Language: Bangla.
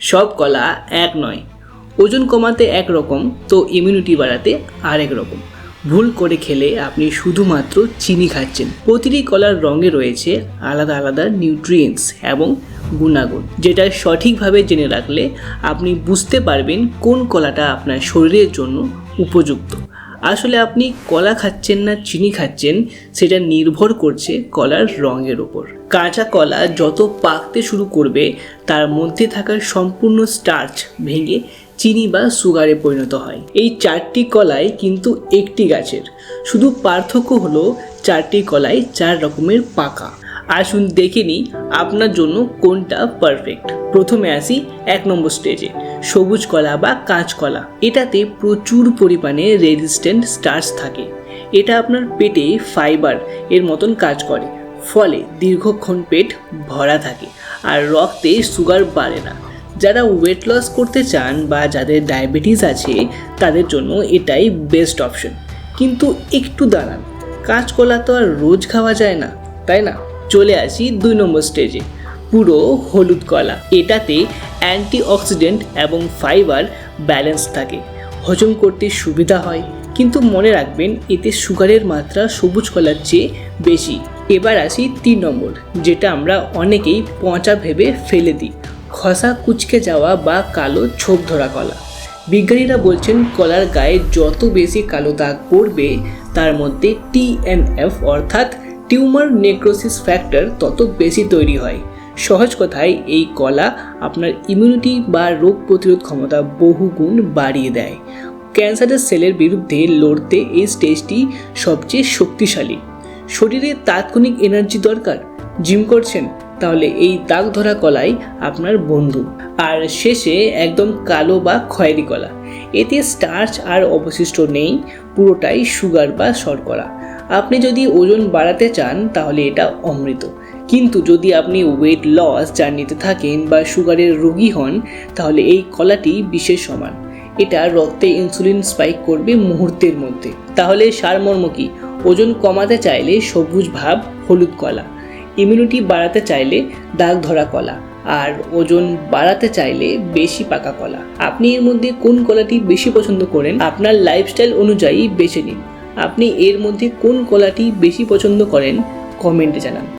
সব কলা এক নয়। ওজন কমাতে এক রকম, তো ইমিউনিটি বাড়াতে আরেক রকম। ভুল করে খেলে আপনি শুধুমাত্র চিনি খাচ্ছেন। প্রতিটি কলার রঙে রয়েছে আলাদা আলাদা নিউট্রিয়েন্টস এবং গুণাগুণ, যেটা সঠিকভাবে জেনে রাখলে আপনি বুঝতে পারবেন কোন কলাটা আপনার শরীরের জন্য উপযুক্ত। আসলে আপনি কলা খাচ্ছেন না, চিনি খাচ্ছেন, সেটা নির্ভর করছে কলার রঙের ওপর কাঁচা কলা যত পাকতে শুরু করবে, তার মধ্যে থাকা সম্পূর্ণ স্টার্চ ভেঙে চিনি বা সুগারে পরিণত হয়। এই চারটি কলাই কিন্তু একটি গাছের। শুধু পার্থক্য হলো, চারটি কলাই চার রকমের পাকা। আসুন দেখে নিই আপনার জন্য কোনটা পারফেক্ট প্রথমে আসি এক নম্বর স্টেজে সবুজ কলা বা কাঁচকলা এটাতে প্রচুর পরিমাণে রেজিস্ট্যান্ট স্টার্চ থাকে। এটা আপনার পেটে ফাইবার এর মতন কাজ করে। ফলে দীর্ঘক্ষণ পেট ভরা থাকে আর রক্তে সুগার বাড়ে না। যারা ওয়েট লস করতে চান বা যাদের ডায়াবেটিস আছে, তাদের জন্য এটাই বেস্ট অপশন কিন্তু একটু দাঁড়ান। কাঁচকলা তো আর রোজ খাওয়া যায় না, তাই না? চলে আসি দুই নম্বর স্টেজে পুরো হলুদ কলা। এটাতে অ্যান্টিঅক্সিডেন্ট এবং ফাইবার ব্যালেন্স থাকে। হজম করতে সুবিধা হয়। কিন্তু মনে রাখবেন, এতে সুগারের মাত্রা সবুজ কলার চেয়ে বেশি। এবার আসি তিন নম্বর, যেটা আমরা অনেকেই পচা ভেবে ফেলে দিই। খসা কুচকে যাওয়া বা কালো ছোপ ধরা কলা। বিজ্ঞানীরা বলছেন, কলার গায়ে যত বেশি কালো দাগ পড়বে, তার মধ্যে টিএনএফ অর্থাৎ টিউমার নেক্রোসিস ফ্যাক্টর তত বেশি তৈরি হয়। সহজ কথায়, এই কলা আপনার ইমিউনিটি বা রোগ প্রতিরোধ ক্ষমতা বহুগুণ বাড়িয়ে দেয়। ক্যান্সারের সেলের বিরুদ্ধে লড়তে এই স্টেজটি সবচেয়ে শক্তিশালী। শরীরে তাৎক্ষণিক এনার্জি দরকার। জিম করছেন, তাহলে এই দাগ ধরা কলাই আপনার বন্ধু। আর শেষে একদম কালো বা খয়েরি কলা। এতে স্টার্চ আর অবশিষ্ট নেই, পুরোটাই সুগার বা শর্করা। আপনি যদি ওজন বাড়াতে চান, তাহলে এটা অমৃত। কিন্তু যদি আপনি ওয়েট লস জার্নিতে থাকেন বা সুগারের রোগী হন, তাহলে এই কলাটি বিশেষ সমান। এটা রক্তে ইনসুলিন স্পাইক করবে মুহূর্তের মধ্যে। তাহলে সারমর্ম কি? ওজন কমাতে চাইলে সবুজ ভাব, হলুদ কলা। ইমিউনিটি বাড়াতে চাইলে দাগ ধরা কলা। আর ওজন বাড়াতে চাইলে বেশি পাকা কলা। আপনি এর মধ্যে কোন কলাটি বেশি পছন্দ করেন? আপনার লাইফস্টাইল অনুযায়ী বেছে নিন। আপনি এর মধ্যে কোন কলাটি বেশি পছন্দ করেন? কমেন্টে জানান।